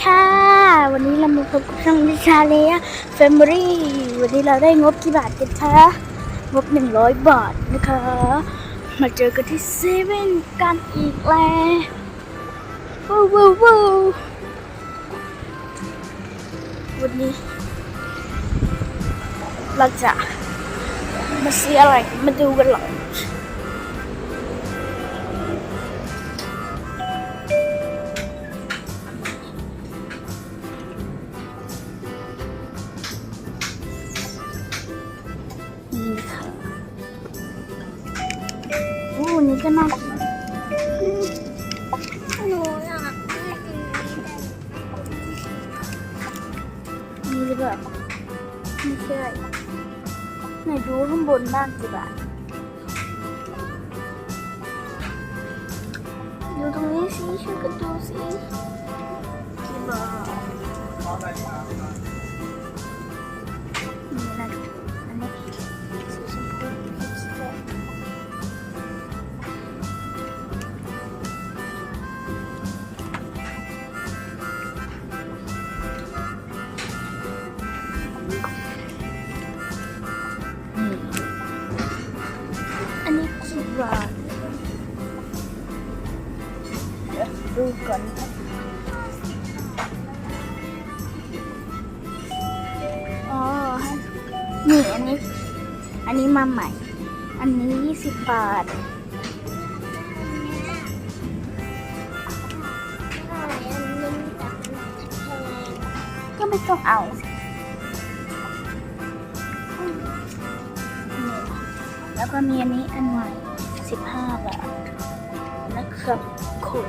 ค่ะ วันนี้เรามาพบกับช่องดิชาเลียแฟมิลี่วันนี้เราได้งบกี่บาทกันคะงบ 100 บาทนะคะ มาเจอกันที่เซเว่นกันอีกแล้วว้าวว้าวว้าววันนี้ เราจะมาซื้ออะไรมาดูกันหรอ ก็น่ากินหนูอยากได้อันนี้นี่หรือเปล่าไม่ใช่ไหนดูข้างบนบ้างสิบาทดูตรงนี้สิช่วยกันดูสิ ดูก่อนนะอ๋อนี่อันนี้ อันนี้มาใหม่ อันนี้ยี่สิบบาทก็ไม่ต้องเอาแล้วก็มีอันนี้อันใหม่สิบห้าบาทนะครับ คุณ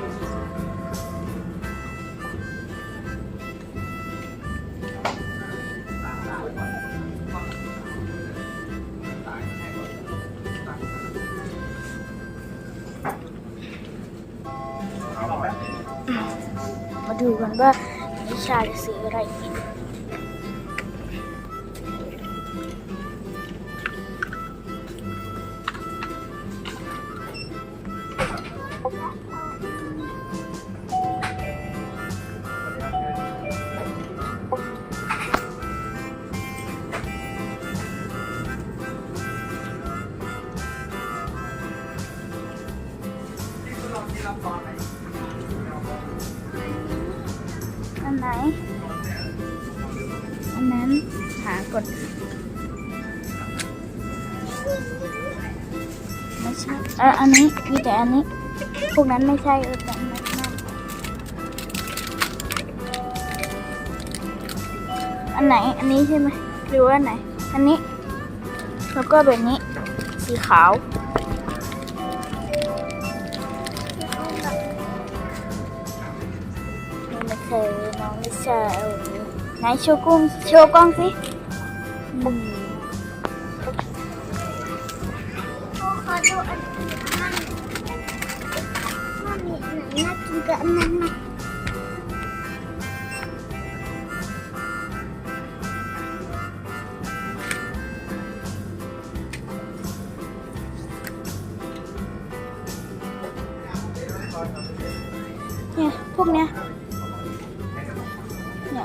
มาดูกันว่านิชาจะซื้ออะไรกิน อันไหน อันนั้นหากด ไม่ใช่เอออันนี้ มีแต่อันนี้ พวกนั้นไม่ใช่เออแต่อันนั้นอันไหน อันนี้ใช่ไหมหรือว่าไหน อันนี้ แล้วก็แบบนี้ สีขาว น้องลิชาเอาอัน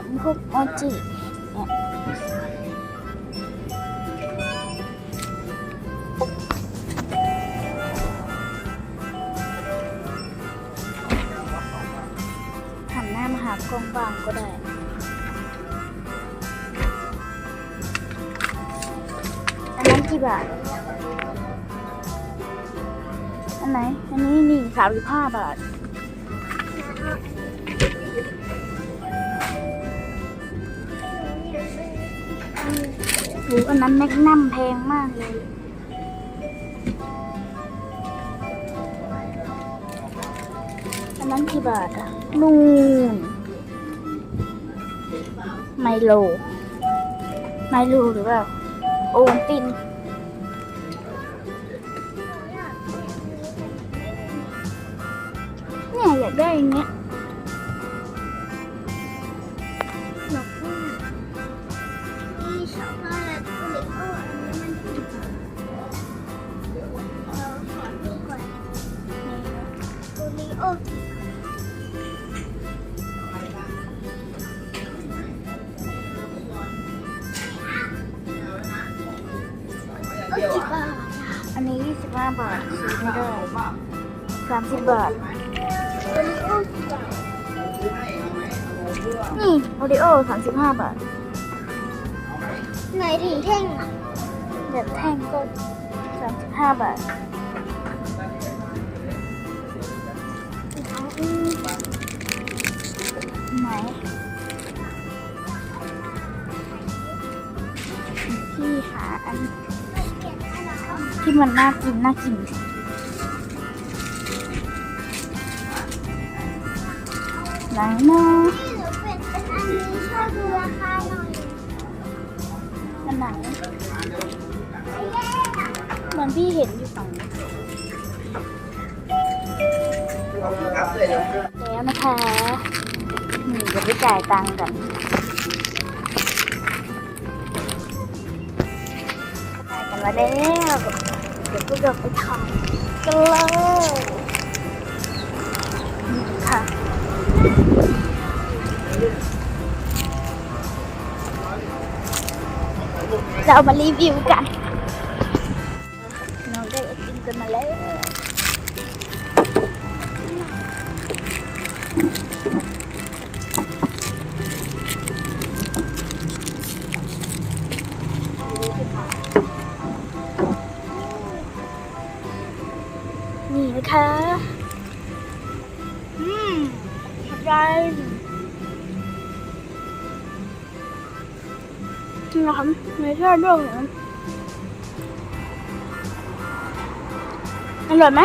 นี้ไหนโชว์กุ้งโชว์กล้องสิอืมพ่อขอดูอันหนน่ากินกับอันนั้นไหมเนี่ยพวกเนี้ยเนี่ยพวกโมจิหันหน้ามาหากล้องบางก็ได้อันนั้นกี่บาทอันไหน อันนี้นี่สามสิบห้าบาท หรืออันนั้นแมกนัมแพงมากเลย อันนั้นกี่บาทอะนู่นไมโล ไมโลหรือเปล่าโอวัลตินเนี่ยอยากได้อย่างเงี้ย อันนี้ยี่สิบห้าบาทซื้อไม่ได้สามสิบบาทนี่โอริโอสามสิบห้าบาทไหนถึงแท่งอะแบบแท่งก็สามสิบห้าบาท ที่มันน่ากินน่ากิน ไหนนะที่หนูเป็นเป็นอันนี้ช่วยดูราคาหน่อยอันไหนเหมือนพี่เห็นอยู่ฝั่งนี้แล้วนะคะนี่จะไปจ่ายตังค์กัน แล้วเดี๋ยวพวกเราไปทำกันเลยค่ะเรามารีวิวกัน น้องได้ไอติมกันมาแล้ว นะคะ อืมอะไรนี่นะครับไม่ใช่ด้วยเหรออร่อยไหม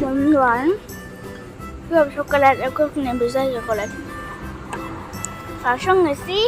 หวานหวานๆเปรี้